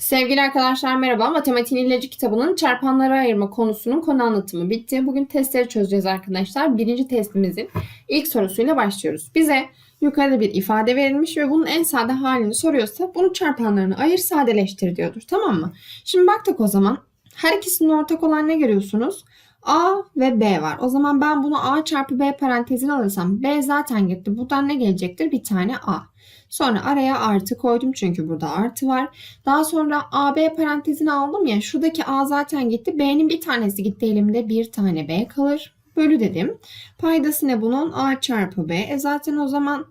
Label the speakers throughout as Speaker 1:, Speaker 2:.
Speaker 1: Sevgili arkadaşlar merhaba. Matematiğin ilacı kitabının çarpanlara ayırma konusunun konu anlatımı bitti. Bugün testleri çözeceğiz arkadaşlar. Birinci testimizin ilk sorusuyla başlıyoruz. Bize yukarıda bir ifade verilmiş ve bunun en sade halini soruyorsa bunu çarpanlarını ayır sadeleştir diyordur. Tamam mı? Şimdi baktık o zaman. Her ikisinin ortak olan ne görüyorsunuz? A ve B var. O zaman ben bunu A çarpı B parantezine alırsam B zaten gitti. Buradan ne gelecektir? Bir tane A. Sonra araya artı koydum çünkü burada artı var. Daha sonra AB parantezini aldım ya şuradaki A zaten gitti. B'nin bir tanesi gitti elimde bir tane B kalır. Bölü dedim. Paydası ne bunun? A çarpı B. E zaten o zaman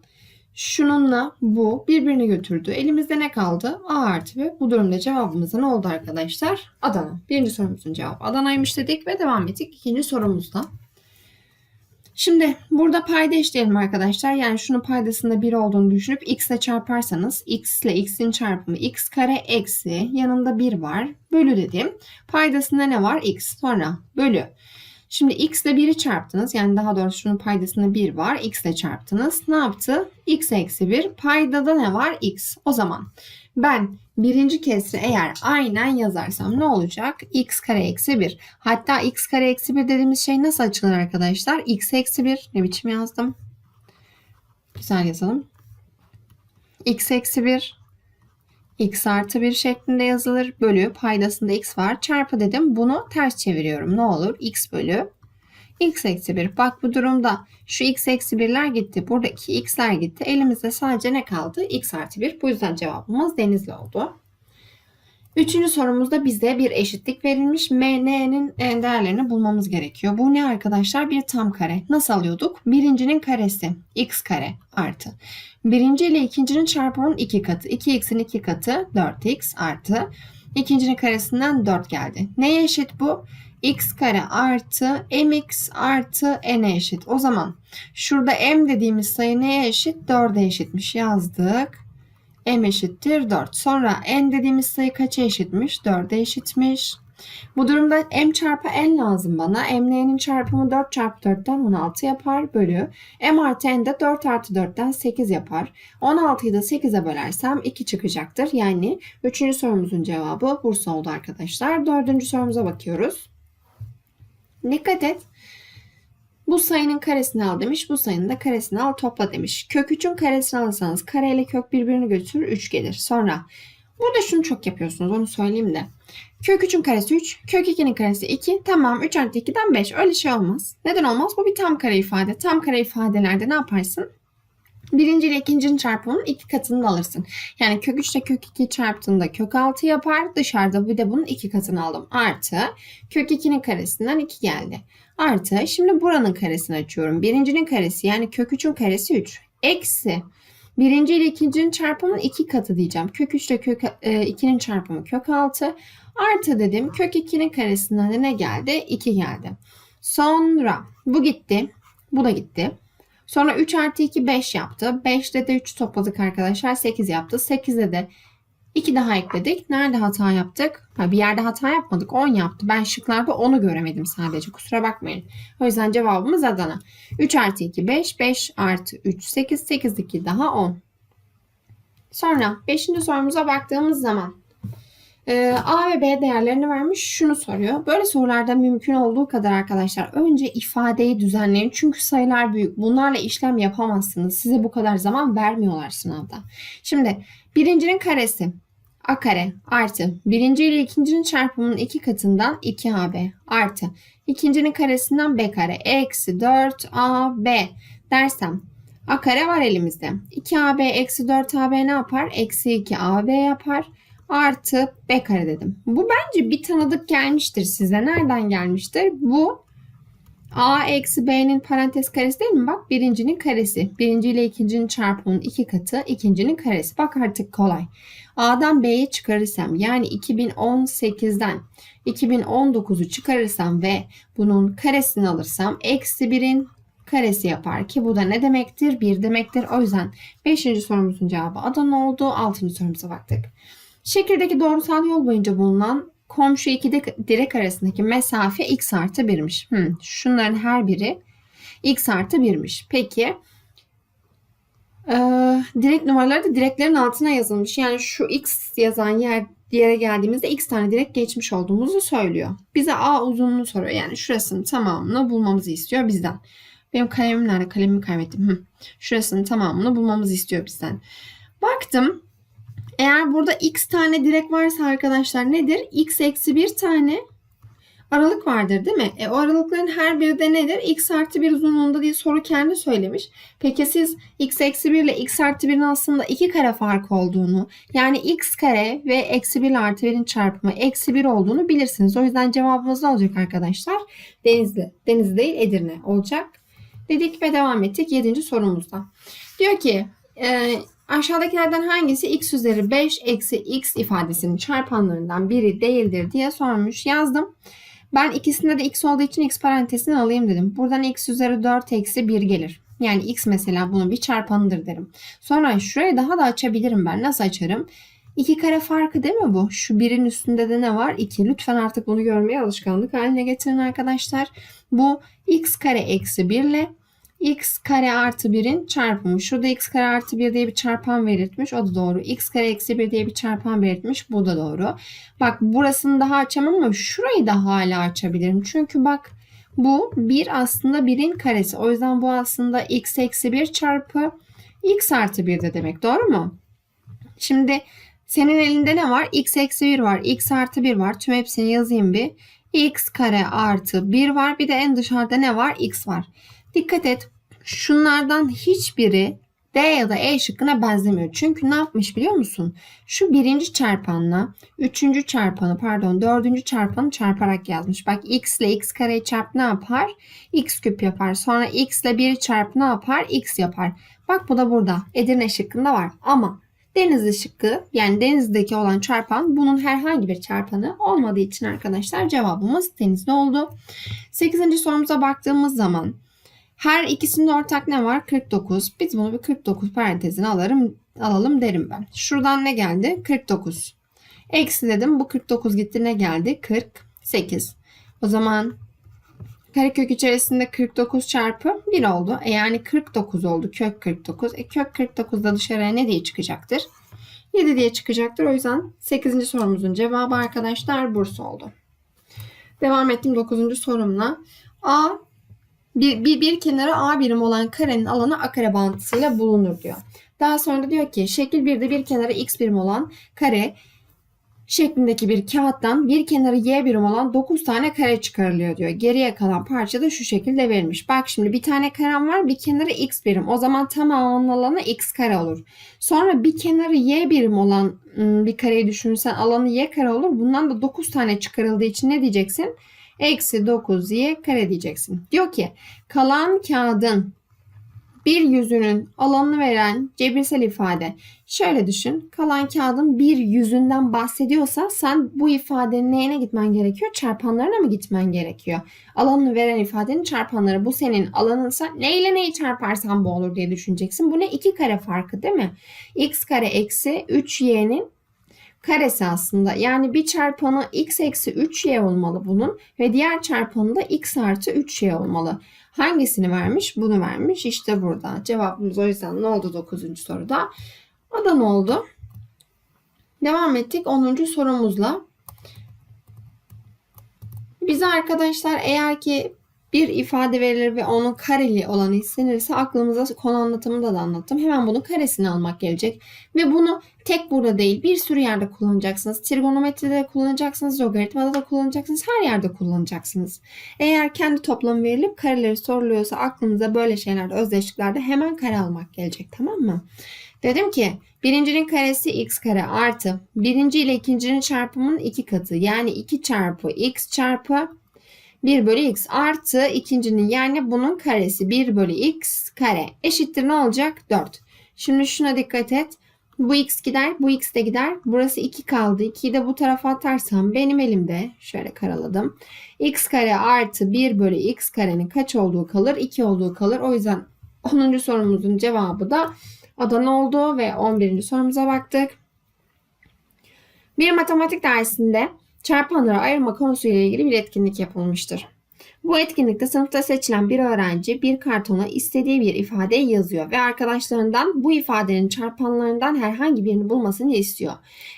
Speaker 1: şununla bu birbirini götürdü. Elimizde ne kaldı? A artı B. Bu durumda cevabımız ne oldu arkadaşlar? Adana. Birinci sorumuzun cevabı Adana'ymış dedik ve devam ettik ikinci sorumuzda. Şimdi burada payda işleyelim arkadaşlar. Yani şunun paydasında 1 olduğunu düşünüp x ile çarparsanız x ile x'in çarpımı x kare eksi yanında 1 var. Bölü dedim. Paydasında ne var? x. Sonra bölü. Şimdi x ile 1'i çarptınız. Yani daha doğrusu şunun paydasında 1 var. x ile çarptınız. Ne yaptı? x eksi 1. Paydada ne var? x. O zaman ben birinci kesri eğer aynen yazarsam ne olacak? x kare eksi 1. Hatta x kare eksi 1 dediğimiz şey nasıl açılır arkadaşlar? x eksi 1. Ne biçim yazdım? Güzel yazalım. x eksi 1 x artı 1 şeklinde yazılır. Bölü paydasında x var. Çarpı dedim. Bunu ters çeviriyorum. Ne olur? x bölü x eksi 1. Bak bu durumda şu x eksi 1'ler gitti. Buradaki x'ler gitti. Elimizde sadece ne kaldı? x artı 1. Bu yüzden cevabımız denizli oldu. Üçüncü sorumuzda bize bir eşitlik verilmiş. M, N'nin değerlerini bulmamız gerekiyor. Bu ne arkadaşlar? Bir tam kare. Nasıl alıyorduk? Birincinin karesi. x kare artı. Birinci ile ikincinin çarpımının iki katı. 2x'in iki katı 4x artı. İkincinin karesinden 4 geldi. Neye eşit bu? x kare artı mx artı n'e eşit. O zaman şurada m dediğimiz sayı neye eşit? 4'e eşitmiş yazdık. M eşittir 4. Sonra n dediğimiz sayı kaça eşitmiş? 4'e eşitmiş. Bu durumda m çarpı n lazım bana. m n'nin çarpımı 4 çarpı 4'ten 16 yapar bölü. m artı n de 4 artı 4'ten 8 yapar. 16'yı da 8'e bölersem 2 çıkacaktır. Yani 3. sorumuzun cevabı Bursa oldu arkadaşlar. 4. sorumuza bakıyoruz. Dikkat et. Bu sayının karesini al demiş. Bu sayının da karesini al topla demiş. Kök 3'ün karesini alırsanız kare ile kök birbirini götürür 3 gelir. Sonra burada şunu çok yapıyorsunuz onu söyleyeyim de. Kök 3'ün karesi 3. Kök 2'nin karesi 2. Tamam 3 artı 2'den 5. Öyle şey olmaz. Neden olmaz? Bu bir tam kare ifade. Tam kare ifadelerde ne yaparsın? Birinci ile ikincinin çarpımının iki katını alırsın. Yani kök 3 ile kök 2 çarptığında kök 6 yapar. Dışarıda bir de bunun iki katını aldım. Artı kök 2'nin karesinden 2 geldi. Artı şimdi buranın karesini açıyorum. Birincinin karesi yani kök 3'ün karesi 3. Eksi birinci ile ikincinin çarpımının iki katı diyeceğim. Kök 3 ile kök 2'nin çarpımı kök 6. Artı dedim kök 2'nin karesinden de ne geldi? 2 geldi. Sonra bu gitti. Bu da gitti. Sonra 3 artı 2 5 yaptı. 5'te de 3 topladık arkadaşlar. 8 yaptı. 8'de de 2 daha ekledik. Nerede hata yaptık? Ha, bir yerde hata yapmadık. 10 yaptı. Ben şıklarda 10'u göremedim sadece. Kusura bakmayın. O yüzden cevabımız Adana. 3 artı 2 5. 5 artı 3 8. 8 2 daha 10. Sonra 5. sorumuza baktığımız zaman ee, A ve B değerlerini vermiş. Şunu soruyor. Böyle sorularda mümkün olduğu kadar arkadaşlar önce ifadeyi düzenleyin. Çünkü sayılar büyük. Bunlarla işlem yapamazsınız. Size bu kadar zaman vermiyorlar sınavda. Şimdi birincinin karesi A kare artı birinci ile ikincinin çarpımının iki katından 2AB artı ikincinin karesinden B kare eksi 4AB dersem A kare var elimizde. 2AB eksi 4AB ne yapar? Eksi 2AB yapar artı b kare dedim. Bu bence bir tanıdık gelmiştir size. Nereden gelmiştir? Bu a eksi b'nin parantez karesi değil mi? Bak birincinin karesi. Birinci ile ikincinin çarpımının iki katı. ikincinin karesi. Bak artık kolay. A'dan B'yi çıkarırsam yani 2018'den 2019'u çıkarırsam ve bunun karesini alırsam eksi 1'in karesi yapar ki bu da ne demektir? 1 demektir. O yüzden 5. sorumuzun cevabı Adana oldu. 6. sorumuza baktık. Şekildeki doğrusal yol boyunca bulunan komşu iki direk arasındaki mesafe x artı 1'miş. Hmm, şunların her biri x artı 1'miş. Peki ee, direk numaraları da direklerin altına yazılmış. Yani şu x yazan yer diğere geldiğimizde x tane direkt geçmiş olduğumuzu söylüyor. Bize a uzunluğunu soruyor. Yani şurasının tamamını bulmamızı istiyor bizden. Benim kalemim nerede? Kalemimi kaybettim. Hı. Şurasının tamamını bulmamızı istiyor bizden. Baktım. Eğer burada x tane direk varsa arkadaşlar nedir? x eksi bir tane aralık vardır değil mi? E, o aralıkların her biri de nedir? x artı 1 uzunluğunda diye soru kendi söylemiş. Peki siz x eksi 1 ile x artı 1'in aslında iki kare fark olduğunu yani x kare ve eksi 1 ile artı 1'in çarpımı eksi 1 olduğunu bilirsiniz. O yüzden cevabımız ne olacak arkadaşlar? Denizli. Denizli değil Edirne olacak. Dedik ve devam ettik 7. sorumuzda. Diyor ki e, aşağıdakilerden hangisi x üzeri 5 eksi x ifadesinin çarpanlarından biri değildir diye sormuş. Yazdım. Ben ikisinde de x olduğu için x parantezini alayım dedim. Buradan x üzeri 4 eksi 1 gelir. Yani x mesela bunun bir çarpanıdır derim. Sonra şurayı daha da açabilirim ben. Nasıl açarım? İki kare farkı değil mi bu? Şu birin üstünde de ne var? 2. Lütfen artık bunu görmeye alışkanlık haline getirin arkadaşlar. Bu x kare eksi 1 ile x kare artı 1'in çarpımı. Şurada x kare artı 1 diye bir çarpan belirtmiş. O da doğru. x kare eksi 1 diye bir çarpan belirtmiş. Bu da doğru. Bak burasını daha açamam ama şurayı da hala açabilirim. Çünkü bak bu 1 aslında 1'in karesi. O yüzden bu aslında x eksi 1 çarpı x artı 1 de demek. Doğru mu? Şimdi senin elinde ne var? x eksi 1 var. x artı 1 var. Tüm hepsini yazayım bir. x kare artı 1 var. Bir de en dışarıda ne var? x var. Dikkat et. Şunlardan hiçbiri D ya da E şıkkına benzemiyor. Çünkü ne yapmış biliyor musun? Şu birinci çarpanla üçüncü çarpanı pardon dördüncü çarpanı çarparak yazmış. Bak x ile x kareyi çarp ne yapar? x küp yapar. Sonra x ile 1'i çarp ne yapar? x yapar. Bak bu da burada. Edirne şıkkında var. Ama Denizli şıkkı yani denizdeki olan çarpan bunun herhangi bir çarpanı olmadığı için arkadaşlar cevabımız denizli oldu. 8. sorumuza baktığımız zaman her ikisinde ortak ne var? 49. Biz bunu bir 49 parantezine alalım, alalım derim ben. Şuradan ne geldi? 49. Eksi dedim. Bu 49 gitti. Ne geldi? 48. O zaman karekök içerisinde 49 çarpı 1 oldu. E yani 49 oldu. Kök 49. E kök 49 da dışarıya ne diye çıkacaktır? 7 diye çıkacaktır. O yüzden 8. sorumuzun cevabı arkadaşlar Bursa oldu. Devam ettim 9. sorumla. A bir, bir, bir kenarı A birim olan karenin alanı a kare bağıntısıyla bulunur diyor. Daha sonra diyor ki şekil 1'de bir kenarı x birim olan kare şeklindeki bir kağıttan bir kenarı y birim olan 9 tane kare çıkarılıyor diyor. Geriye kalan parça da şu şekilde verilmiş. Bak şimdi bir tane karem var bir kenarı x birim. O zaman tamamının alanı x kare olur. Sonra bir kenarı y birim olan ım, bir kareyi düşünürsen alanı y kare olur. Bundan da 9 tane çıkarıldığı için ne diyeceksin? Eksi 9y kare diyeceksin. Diyor ki kalan kağıdın bir yüzünün alanını veren cebirsel ifade. Şöyle düşün. Kalan kağıdın bir yüzünden bahsediyorsa sen bu ifadenin neyine gitmen gerekiyor? Çarpanlarına mı gitmen gerekiyor? Alanını veren ifadenin çarpanları. Bu senin alanınsa neyle neyi çarparsan bu olur diye düşüneceksin. Bu ne? iki kare farkı değil mi? x kare eksi 3y'nin karesi aslında. Yani bir çarpanı x eksi 3y olmalı bunun ve diğer çarpanı da x artı 3y olmalı. Hangisini vermiş? Bunu vermiş. İşte burada. Cevabımız o yüzden ne oldu 9. soruda? O da ne oldu? Devam ettik 10. sorumuzla. Bize arkadaşlar eğer ki bir ifade verilir ve onun kareli olanı istenirse aklımıza konu anlatımında da anlattım. Hemen bunun karesini almak gelecek. Ve bunu tek burada değil bir sürü yerde kullanacaksınız. Trigonometride de kullanacaksınız, logaritmada da kullanacaksınız, her yerde kullanacaksınız. Eğer kendi toplamı verilip kareleri soruluyorsa aklınıza böyle şeylerde, özdeşliklerde hemen kare almak gelecek tamam mı? Dedim ki birincinin karesi x kare artı birinci ile ikincinin çarpımının iki katı. Yani 2 çarpı x çarpı 1 bölü x artı ikincinin yani bunun karesi 1 bölü x kare eşittir ne olacak? 4. Şimdi şuna dikkat et. Bu x gider, bu x de gider. Burası 2 kaldı. 2'yi de bu tarafa atarsam benim elimde şöyle karaladım. x kare artı 1 bölü x karenin kaç olduğu kalır? 2 olduğu kalır. O yüzden 10. sorumuzun cevabı da Adana oldu ve 11. sorumuza baktık. Bir matematik dersinde çarpanları ayırma konusuyla ilgili bir etkinlik yapılmıştır. Bu etkinlikte sınıfta seçilen bir öğrenci bir kartona istediği bir ifadeyi yazıyor ve arkadaşlarından bu ifadenin çarpanlarından herhangi birini bulmasını istiyor.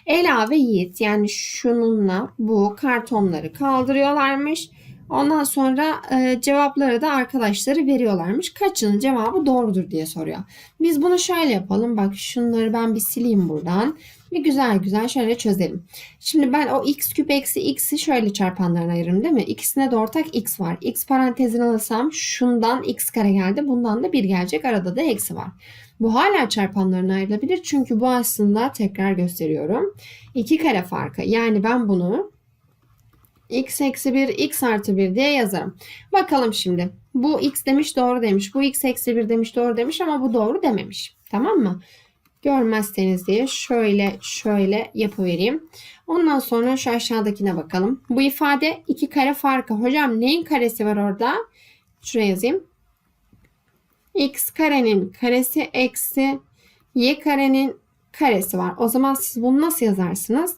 Speaker 1: Ela ve Yiğit yani şununla bu kartonları kaldırıyorlarmış. Ondan sonra e, cevapları da arkadaşları veriyorlarmış. Kaçının cevabı doğrudur diye soruyor. Biz bunu şöyle yapalım. Bak şunları ben bir sileyim buradan. Bir güzel güzel şöyle çözelim. Şimdi ben o x küp eksi x'i şöyle çarpanlarına ayırırım değil mi? İkisine de ortak x var. x parantezine alırsam şundan x kare geldi. Bundan da 1 gelecek. Arada da eksi var. Bu hala çarpanlarına ayrılabilir. Çünkü bu aslında tekrar gösteriyorum. 2 kare farkı. Yani ben bunu x eksi 1 x artı 1 diye yazarım. Bakalım şimdi. Bu x demiş doğru demiş. Bu x eksi 1 demiş doğru demiş ama bu doğru dememiş. Tamam mı? Görmezseniz diye şöyle şöyle yapıvereyim. Ondan sonra şu aşağıdakine bakalım. Bu ifade 2 kare farkı. Hocam neyin karesi var orada? Şuraya yazayım. x karenin karesi eksi y karenin karesi var. O zaman siz bunu nasıl yazarsınız?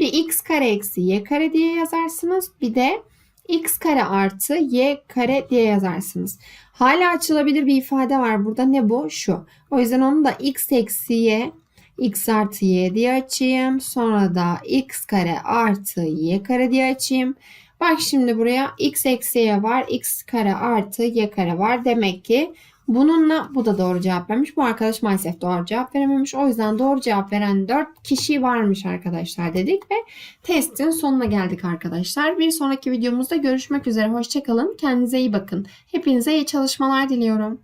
Speaker 1: Bir x kare eksi y kare diye yazarsınız. Bir de x kare artı y kare diye yazarsınız. Hala açılabilir bir ifade var burada. Ne bu? Şu. O yüzden onu da x eksi y x artı y diye açayım. Sonra da x kare artı y kare diye açayım. Bak şimdi buraya x eksi y var. x kare artı y kare var. Demek ki bununla bu da doğru cevap vermiş. Bu arkadaş maalesef doğru cevap verememiş. O yüzden doğru cevap veren 4 kişi varmış arkadaşlar dedik ve testin sonuna geldik arkadaşlar. Bir sonraki videomuzda görüşmek üzere. Hoşçakalın. Kendinize iyi bakın. Hepinize iyi çalışmalar diliyorum.